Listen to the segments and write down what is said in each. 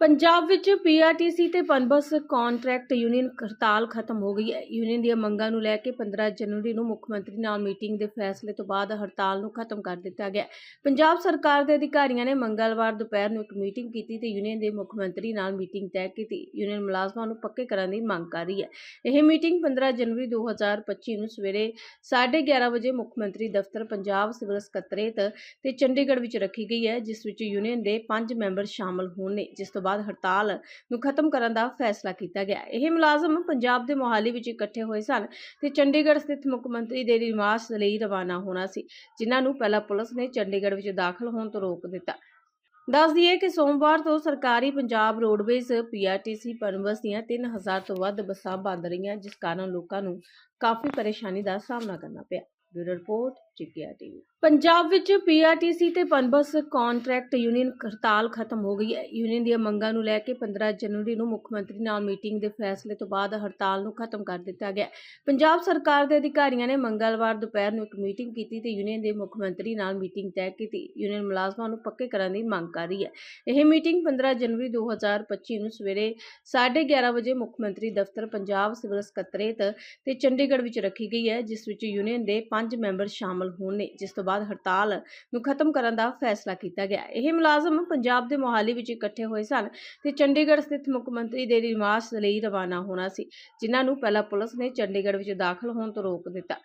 ਪੰਜਾਬ ਵਿੱਚ ਪੀਆਰਟੀਸੀ ਤੇ Punbus contract union ਹੜਤਾਲ ਖਤਮ ਹੋ ਗਈ ਹੈ। ਯੂਨੀਅਨ ਦੀਆਂ ਮੰਗਾਂ ਨੂੰ ਲੈ ਕੇ 15 ਜਨਵਰੀ ਨੂੰ ਮੁੱਖ ਮੰਤਰੀ ਨਾਲ ਮੀਟਿੰਗ ਦੇ ਫੈਸਲੇ ਤੋਂ ਬਾਅਦ ਹੜਤਾਲ ਨੂੰ ਖਤਮ ਕਰ ਦਿੱਤਾ ਗਿਆ ਪੰਜਾਬ ਸਰਕਾਰ ਦੇ ਅਧਿਕਾਰੀਆਂ ਨੇ ਮੰਗਲਵਾਰ ਦੁਪਹਿਰ ਨੂੰ ਇੱਕ ਮੀਟਿੰਗ ਕੀਤੀ ਤੇ ਯੂਨੀਅਨ ਦੇ ਮੁੱਖ ਮੰਤਰੀ ਨਾਲ ਮੀਟਿੰਗ ਤੈਅ ਕੀਤੀ। ਯੂਨੀਅਨ ਮੁਲਾਜ਼ਮਾਂ ਨੂੰ ਪੱਕੇ ਕਰਨ ਦੀ ਮੰਗ ਕਰ ਰਹੀ ਹੈ। ਇਹ ਮੀਟਿੰਗ 15 ਜਨਵਰੀ 2025 ਨੂੰ ਸਵੇਰੇ 11:30 ਵਜੇ ਮੁੱਖ ਮੰਤਰੀ ਦਫ਼ਤਰ ਪੰਜਾਬ ਸਿਵਲ ਸਕੱਤਰੇਤ ਤੇ ਚੰਡੀਗੜ੍ਹ ਵਿੱਚ ਰੱਖੀ ਗਈ ਹੈ, ਜਿਸ ਵਿੱਚ ਯੂਨੀਅਨ ਦੇ 5 ਮੈਂਬਰ ਸ਼ਾਮਲ ਹੋਣ ਨੇ। ਜਿਸ ਤੋਂ ਬਾਅਦ ਹੜਤਾਲ ਨੂੰ ਖਤਮ ਕਰਨ ਦਾ ਫੈਸਲਾ ਕੀਤਾ ਗਿਆ। ਇਹ ਮੁਲਾਜ਼ਮ ਪੰਜਾਬ ਦੇ ਮੋਹਾਲੀ ਵਿੱਚ ਇਕੱਠੇ ਹੋਏ ਸਨ ਤੇ ਚੰਡੀਗੜ੍ਹ ਸਥਿਤ ਮੁੱਖ ਮੰਤਰੀ ਦੇ ਨਿਵਾਸ ਲਈ ਰਵਾਨਾ ਹੋਣਾ ਸੀ, ਜਿਨ੍ਹਾਂ ਨੂੰ ਪਹਿਲਾਂ ਪੁਲਿਸ ਨੇ ਚੰਡੀਗੜ੍ਹ ਵਿੱਚ ਦਾਖਲ ਹੋਣ ਤੋਂ ਰੋਕ ਦਿੱਤਾ। ਦੱਸ ਦਈਏ ਕਿ ਸੋਮਵਾਰ ਤੋਂ ਸਰਕਾਰੀ ਪੰਜਾਬ ਰੋਡਵੇਜ਼, ਪੀਆਰਟੀਸੀ, ਪਨਬਸ ਦੀਆਂ 3000 ਤੋਂ ਵੱਧ ਬੱਸਾਂ ਬੰਦ ਰਹੀਆਂ, ਜਿਸ ਕਾਰਨ ਲੋਕਾਂ ਨੂੰ ਕਾਫੀ ਪਰੇਸ਼ਾਨੀ ਦਾ ਸਾਹਮਣਾ ਕਰਨਾ ਪਿਆ। ਬਿਊਰੋ ਰਿਪੋਰਟ ਚਿਕਿਆ ਟੀਵੀ ਪੰਜਾਬ ਵਿੱਚ ਪੀਆਰਟੀਸੀ ਤੇ ਪਨਬਸ ਕੰਟਰੈਕਟ ਯੂਨੀਅਨ ਹੜਤਾਲ ਖਤਮ ਹੋ ਗਈ ਹੈ। ਯੂਨੀਅਨ ਦੀਆਂ ਮੰਗਾਂ ਨੂੰ ਲੈ ਕੇ 15 ਜਨਵਰੀ ਨੂੰ ਮੁੱਖ ਮੰਤਰੀ ਨਾਲ ਮੀਟਿੰਗ ਦੇ ਫੈਸਲੇ ਤੋਂ ਬਾਅਦ ਹੜਤਾਲ ਨੂੰ ਖਤਮ ਕਰ ਦਿੱਤਾ ਗਿਆ। ਪੰਜਾਬ ਸਰਕਾਰ ਦੇ ਅਧਿਕਾਰੀਆਂ ਨੇ ਮੰਗਲਵਾਰ ਦੁਪਹਿਰ ਨੂੰ ਇੱਕ ਮੀਟਿੰਗ ਕੀਤੀ ਤੇ ਯੂਨੀਅਨ ਦੇ ਮੁੱਖ ਮੰਤਰੀ ਨਾਲ ਮੀਟਿੰਗ ਤੈਅ ਕੀਤੀ। ਯੂਨੀਅਨ ਮੁਲਾਜ਼ਮਾਂ ਨੂੰ ਪੱਕੇ ਕਰਨ ਦੀ ਮੰਗ ਕਰ ਰਹੀ ਹੈ। ਇਹ ਮੀਟਿੰਗ 15 ਜਨਵਰੀ 2025 ਨੂੰ ਸਵੇਰੇ 11:30 ਵਜੇ ਮੁੱਖ ਮੰਤਰੀ ਦਫ਼ਤਰ ਪੰਜਾਬ ਸਿਵਲ ਸਕੱਤਰੇਤ ਤੇ ਚੰਡੀਗੜ੍ਹ ਵਿੱਚ ਰੱਖੀ ਗਈ ਹੈ, ਜਿਸ ਵਿੱਚ ਯੂਨੀਅਨ ਦੇ 5 ਮੈਂਬਰ ਸ਼ਾਮਲ ਹੋਣ ਨੇ ਜਿਸ ਤੋਂ ਬਾਅਦ ਹੜਤਾਲ ਨੂੰ ਖਤਮ ਕਰਨ ਦਾ ਫੈਸਲਾ ਕੀਤਾ ਗਿਆ। ਇਹ ਮੁਲਾਜ਼ਮ ਪੰਜਾਬ ਦੇ ਮੋਹਾਲੀ ਵਿੱਚ ਇਕੱਠੇ ਹੋਏ ਸਨ ਤੇ ਚੰਡੀਗੜ੍ਹ ਸਥਿਤ ਮੁੱਖ ਮੰਤਰੀ ਦੇ ਨਿਵਾਸ ਲਈ ਰਵਾਨਾ ਹੋਣਾ ਸੀ, ਜਿਨ੍ਹਾਂ ਨੂੰ ਪਹਿਲਾਂ ਪੁਲਿਸ ਨੇ ਚੰਡੀਗੜ੍ਹ ਵਿੱਚ ਦਾਖਲ ਹੋਣ ਤੋਂ ਰੋਕ ਦਿੱਤਾ।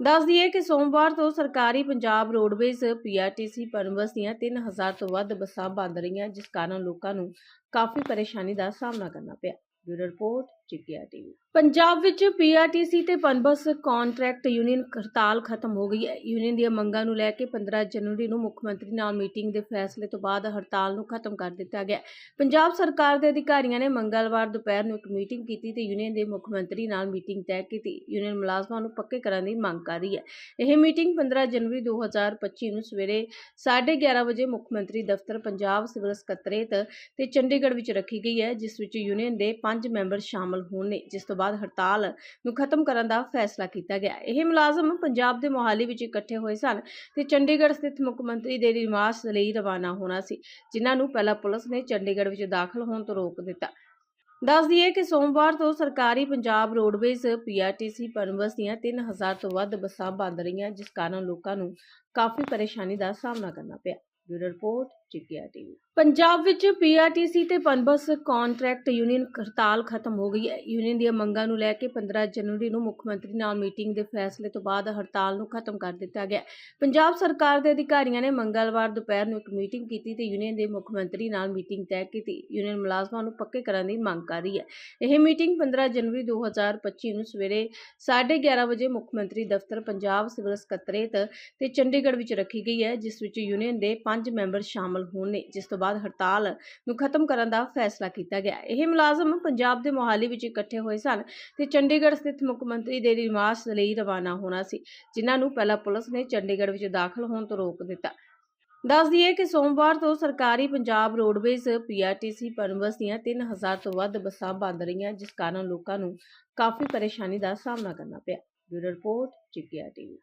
ਦੱਸ ਦਈਏ ਕਿ ਸੋਮਵਾਰ ਤੋਂ ਸਰਕਾਰੀ ਪੰਜਾਬ ਰੋਡਵੇਜ਼, ਪੀਆਰਟੀਸੀ, ਪਨਬਸ ਦੀਆਂ 3000 ਤੋਂ ਵੱਧ ਬੱਸਾਂ ਬੰਦ ਰਹੀਆਂ, ਜਿਸ ਕਾਰਨ ਲੋਕਾਂ ਨੂੰ ਕਾਫੀ ਪਰੇਸ਼ਾਨੀ ਦਾ ਸਾਹਮਣਾ ਕਰਨਾ ਪਿਆ। ਬਿਊਰੋ ਰਿਪੋਰਟ ਚਿਕਿਆ ਟੀਵੀ ਪੰਜਾਬ ਵਿੱਚ ਪੀਆਰਟੀਸੀ ਤੇ ਪਨਬਸ ਕੰਟਰੈਕਟ ਯੂਨੀਅਨ ਹੜਤਾਲ ਖਤਮ ਹੋ ਗਈ ਹੈ। ਯੂਨੀਅਨ ਦੀਆਂ ਮੰਗਾਂ ਨੂੰ ਲੈ ਕੇ 15 ਜਨਵਰੀ ਨੂੰ ਮੁੱਖ ਮੰਤਰੀ ਨਾਲ ਮੀਟਿੰਗ ਦੇ ਫੈਸਲੇ ਤੋਂ ਬਾਅਦ ਹੜਤਾਲ ਨੂੰ ਖਤਮ ਕਰ ਦਿੱਤਾ ਗਿਆ। ਪੰਜਾਬ ਸਰਕਾਰ ਦੇ ਅਧਿਕਾਰੀਆਂ ਨੇ ਮੰਗਲਵਾਰ ਦੁਪਹਿਰ ਨੂੰ ਇੱਕ ਮੀਟਿੰਗ ਕੀਤੀ ਤੇ ਯੂਨੀਅਨ ਦੇ ਮੁੱਖ ਮੰਤਰੀ ਨਾਲ ਮੀਟਿੰਗ ਤੈਅ ਕੀਤੀ। ਯੂਨੀਅਨ ਮੁਲਾਜ਼ਮਾਂ ਨੂੰ ਪੱਕੇ ਕਰਨ ਦੀ ਮੰਗ ਕਰ ਰਹੀ ਹੈ। ਇਹ ਮੀਟਿੰਗ 15 ਜਨਵਰੀ 2025 ਨੂੰ ਸਵੇਰੇ 11:30 ਵਜੇ ਮੁੱਖ ਮੰਤਰੀ ਦਫ਼ਤਰ ਪੰਜਾਬ ਸਿਵਲ ਸਕੱਤਰੇਤ ਤੇ ਚੰਡੀਗੜ੍ਹ ਵਿੱਚ ਰੱਖੀ ਗਈ ਹੈ, ਜਿਸ ਵਿੱਚ ਯੂਨੀਅਨ ਦੇ 5 ਮੈਂਬਰ ਸ਼ਾਮਲ ਹੋਣ ਨੇ ਜਿਸ ਤੋਂ ਬਾਅਦ ਹੜਤਾਲ ਨੂੰ ਖਤਮ ਕਰਨ ਦਾ ਫੈਸਲਾ ਕੀਤਾ ਗਿਆ। ਇਹ ਮੁਲਾਜ਼ਮ ਪੰਜਾਬ ਦੇ ਮੋਹਾਲੀ ਵਿੱਚ ਇਕੱਠੇ ਹੋਏ ਸਨ ਤੇ ਚੰਡੀਗੜ੍ਹ ਸਥਿਤ ਮੁੱਖ ਮੰਤਰੀ ਦੇ ਨਿਵਾਸ ਲਈ ਰਵਾਨਾ ਹੋਣਾ ਸੀ, ਜਿਨ੍ਹਾਂ ਨੂੰ ਪਹਿਲਾਂ ਪੁਲਿਸ ਨੇ ਚੰਡੀਗੜ੍ਹ ਵਿੱਚ ਦਾਖਲ ਹੋਣ ਤੋਂ ਰੋਕ ਦਿੱਤਾ। ਦੱਸ ਦਈਏ ਕਿ ਸੋਮਵਾਰ ਤੋਂ ਸਰਕਾਰੀ ਪੰਜਾਬ ਰੋਡਵੇਜ਼ ਪੀਆਰਟੀਸੀ ਪਨਬਸ ਦੀਆਂ 3000 ਤੋਂ ਵੱਧ ਬੱਸਾਂ ਬੰਦ ਰਹੀਆਂ, ਜਿਸ ਕਾਰਨ ਲੋਕਾਂ ਨੂੰ ਕਾਫੀ ਪਰੇਸ਼ਾਨੀ ਦਾ ਸਾਹਮਣਾ ਕਰਨਾ ਪਿਆ। ਬਿਊਰੋ ਰਿਪੋਰਟ ਚਿਕਿਆ ਟੀਵੀ ਪੰਜਾਬ ਵਿੱਚ ਪੀਆਰਟੀਸੀ ਤੇ ਪਨਬਸ ਕੰਟਰੈਕਟ ਯੂਨੀਅਨ ਹੜਤਾਲ ਖਤਮ ਹੋ ਗਈ ਹੈ। ਯੂਨੀਅਨ ਦੀਆਂ ਮੰਗਾਂ ਨੂੰ ਲੈ ਕੇ 15 ਜਨਵਰੀ ਨੂੰ ਮੁੱਖ ਮੰਤਰੀ ਨਾਲ ਮੀਟਿੰਗ ਦੇ ਫੈਸਲੇ ਤੋਂ ਬਾਅਦ ਹੜਤਾਲ ਨੂੰ ਖਤਮ ਕਰ ਦਿੱਤਾ ਗਿਆ ਪੰਜਾਬ ਸਰਕਾਰ ਦੇ ਅਧਿਕਾਰੀਆਂ ਨੇ ਮੰਗਲਵਾਰ ਦੁਪਹਿਰ ਨੂੰ ਇੱਕ ਮੀਟਿੰਗ ਕੀਤੀ ਤੇ ਯੂਨੀਅਨ ਦੇ ਮੁੱਖ ਮੰਤਰੀ ਨਾਲ ਮੀਟਿੰਗ ਤੈਅ ਕੀਤੀ। ਯੂਨੀਅਨ ਮੁਲਾਜ਼ਮਾਂ ਨੂੰ ਪੱਕੇ ਕਰਨ ਦੀ ਮੰਗ ਕਰ ਰਹੀ ਹੈ। ਇਹ ਮੀਟਿੰਗ 15 ਜਨਵਰੀ 2025 ਨੂੰ ਸਵੇਰੇ 11:30 ਵਜੇ ਮੁੱਖ ਮੰਤਰੀ ਦਫ਼ਤਰ ਪੰਜਾਬ ਸਿਵਲ ਸਕੱਤਰੇਤ ਤੇ ਚੰਡੀਗੜ੍ਹ ਵਿੱਚ ਰੱਖੀ ਗਈ ਹੈ, ਜਿਸ ਵਿੱਚ ਯੂਨੀਅਨ ਦੇ 5 ਮੈਂਬਰ ਸ਼ਾਮਲ ਸ਼ਾਮਲ ਹੋਣ ਨੇ, ਜਿਸ ਤੋਂ ਬਾਅਦ ਹੜਤਾਲ ਨੂੰ ਖਤਮ ਕਰਨ ਦਾ ਫੈਸਲਾ ਕੀਤਾ ਗਿਆ। ਇਹ ਮੁਲਾਜ਼ਮ ਪੰਜਾਬ ਦੇ ਮੋਹਾਲੀ ਵਿੱਚ ਇਕੱਠੇ ਹੋਏ ਸਨ ਤੇ ਚੰਡੀਗੜ੍ਹ ਸਥਿਤ ਮੁੱਖ ਮੰਤਰੀ ਦੇ ਨਿਵਾਸ ਲਈ ਰਵਾਨਾ ਹੋਣਾ ਸੀ, ਜਿਨ੍ਹਾਂ ਨੂੰ ਪਹਿਲਾਂ ਪੁਲਿਸ ਨੇ ਚੰਡੀਗੜ੍ਹ ਵਿੱਚ ਦਾਖਲ ਹੋਣ ਤੋਂ ਰੋਕ ਦਿੱਤਾ। ਦੱਸ ਦਈਏ ਕਿ ਸੋਮਵਾਰ ਤੋਂ ਸਰਕਾਰੀ ਪੰਜਾਬ ਰੋਡਵੇਜ਼ ਪੀਆਰਟੀਸੀ ਪਨਬਸ ਦੀਆਂ 3000 ਤੋਂ ਵੱਧ ਬੱਸਾਂ ਬੰਦ ਰਹੀਆਂ, ਜਿਸ ਕਾਰਨ ਲੋਕਾਂ ਨੂੰ ਕਾਫੀ ਪਰੇਸ਼ਾਨੀ ਦਾ ਸਾਹਮਣਾ ਕਰਨਾ ਪਿਆ। ਬਿਊਰੋ ਰਿਪੋਰਟ ਚਿਕਿਆ ਟੀਵੀ।